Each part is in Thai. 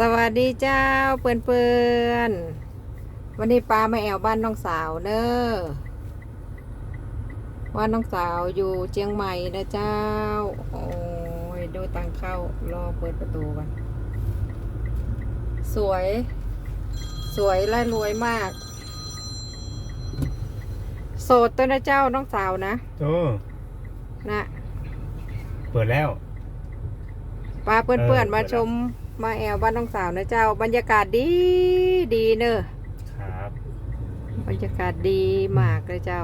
สวัสดีเจ้าเปื่อนเปื่อนๆวันนี้ปลามาแอวบ้านน้องสาวเนอะว่านน้องสาวอยู่เชียงใหม่นะเจ้า โอ้ยดูตังเข้ารอเปิดประตูกันสวย สวยและรวยมาก โสดตัวนะเจ้าน้องสาวนะโอ้นะ เปิดแล้วปลาเปื่อนเปื่อนเออมาชม มาแอวบ้านน้องสาวนะเจ้า บรรยากาศดีดีเนอะครับบรรยากาศดีมากเลยเจ้า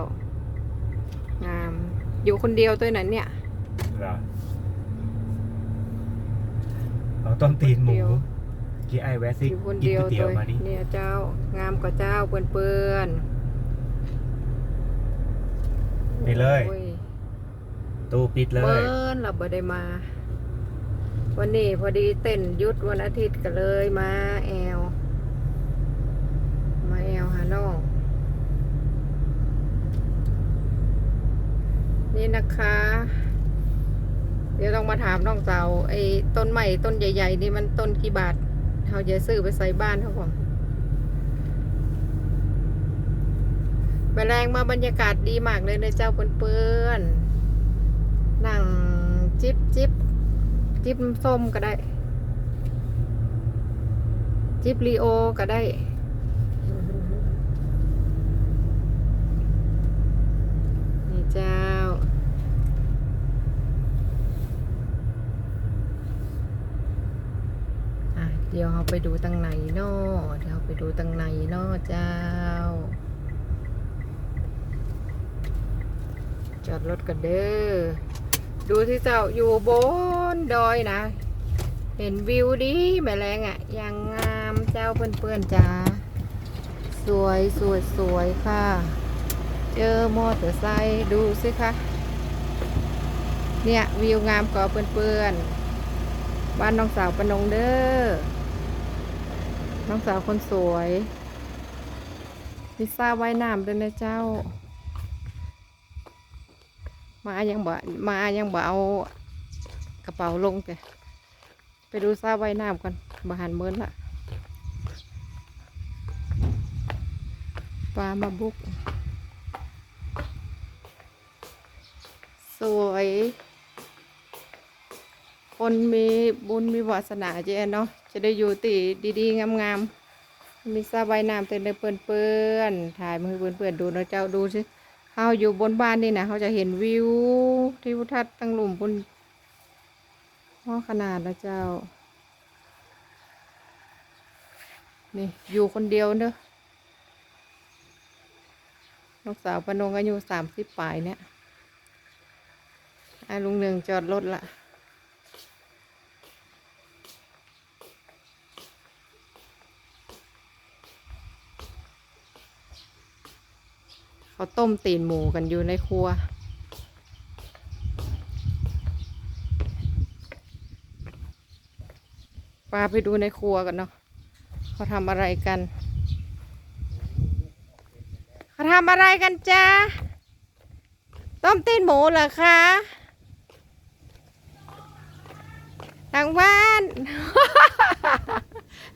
งามอยู่คนเดียวตัวนั้นเนี่ยเหรอเอาต้มตีนหมูเดียวกี่ไอแวะซิอยู่คนกินเดียวก๋วยเตี๋ยตัววมาดิเนี่ยเจ้างามกว่าเจ้าเปื่อนเปื่อนไปเลย โอ้ตู้ปิดเลเปิ้ยนเราบ่ได้มา วันนี้พอดีเต้นยุดวันอาทิตย์ก็เลยมาแอลมาแอลหาน้องนี่นะคะ เดี๋ยวต้องมาถามน้องสาวไอ้ต้นใหม่ต้นใหญ่ ๆ นี่มันต้นกี่บาทเขาจะซื้อไปใส่บ้านเขาก่อนแมลงมาบรรยากาศดีมากเลยนะเจ้าเปื้อนๆนั่งจิบจิบ จิบส้มก็ได้ จิบลีโอก็ได้นี่เจ้า เดี๋ยวเราไปดูตังไหนเนาะเดี๋ยวเราไปดูตังไหนเนาะเจ้า จอดรถกันเด้อ ดูที่เจ้าอยู่บนดอยนะ เห็นวิวดีแม่แรงอะ่ะยังงามเจ้าเพื่อนๆจ้าสวยสวยสวยค่ะ เจอมอเตอร์ไซค์ดูสิคะเนี่ยวิวงามกว่าเพื่อนๆบ้านน้องสาวปนงเด้อน้องสาวคนสวยพิซซ่าว่ายน้ำด้วยนะเจ้า มายังบ่มายังบ่เอากระเป๋าลงแต่ไปดูซ่าว่ายน้ำกันบหันเมินละปลามาบุก สวย คนมีบุญมีวาสนาเจ๊เนาะจะได้อยู่ตีดีๆ งามๆมีสระว่ายน้ำเต็มเลยเปื้อนๆถ่ายมาให้เพื่อนๆดูนะเจ้าดูสิ เขาอยู่บนบ้านนี่นะเขาจะเห็นวิวที่วุทัศน์ตั้งหลุมบนห้อขนาดนะเจ้า นี่อยู่คนเดียวเนอะลูกสาวปนงอายุสามสิบปลายเนี่ยอะลุงหนึ่งจอดรถละ เขาต้มตีนหมูกันอยู่ในครัว ปลาไปดูในครัวกันเนาะเขาทำอะไรกัน เขาทำอะไรกันจ้าต้มตีนหมูเหรอคะทางบ้าน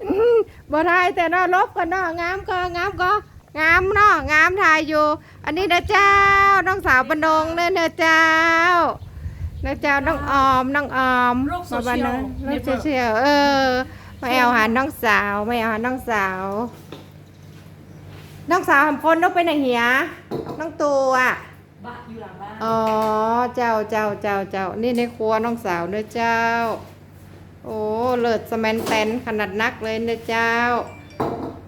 อืมบ่ได้แต่เนอลบกันเนองามก็งามก็ งามเนาะงามถ่ายอยู่ อันนี้นะเจ้า น้องสาวปนงเนี่ยนะเจ้านะเจ้าน้องออมน้องออมโลกโซเชียล มาบ้านนะโลกโซเชียลเออไม่เอาหาน้องสาวไม่เอาหาน้องสาว น้องสาวทำคนนกไปไหนเหียน้องตัวอะ บ้านอยู่หลังบ้าน อ๋อ เจ้าเจ้าเจ้าเจ้า นี่ในครัวน้องสาวเนื้อเจ้า โอ้ เลิศสแมนแตนขนาดนักเลยเนื้อเจ้า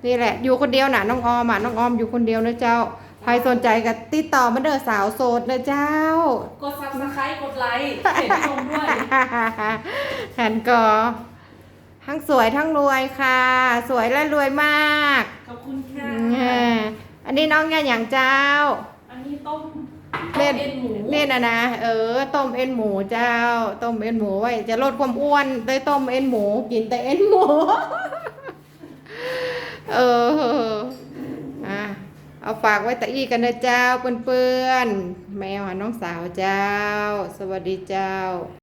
นี่แหละ อยู่คนเดียวน่ะน้องออมอะน้องออมอยู่คนเดียวเนื้อเจ้าใครสนใจก็ติดต่อมาเด้อสาวโสดเนื้อเจ้า กดซับสไครต์กดไลค์เห็นชมด้วยหันกอทั้งสวยทั้งรวยค่ะ สวยและรวยมาก ขอบคุณค่ะอ่าอันนี้น้องแง่อย่างเจ้า อันนี้ต้มเล่นเอ็นหมูเล่นนะนะเออต้มเอ็นหมูเจ้า ต้มเอ็นหมูไว้จะลดความอ้วนได้ต้มเอ็นหมู กินแต่เอ็นหมู เอออะเอาฝากไว้ตะอี้กันนะเจ้าเปื่อนๆแมวหาน้องสาวเจ้า สวัสดีเจ้า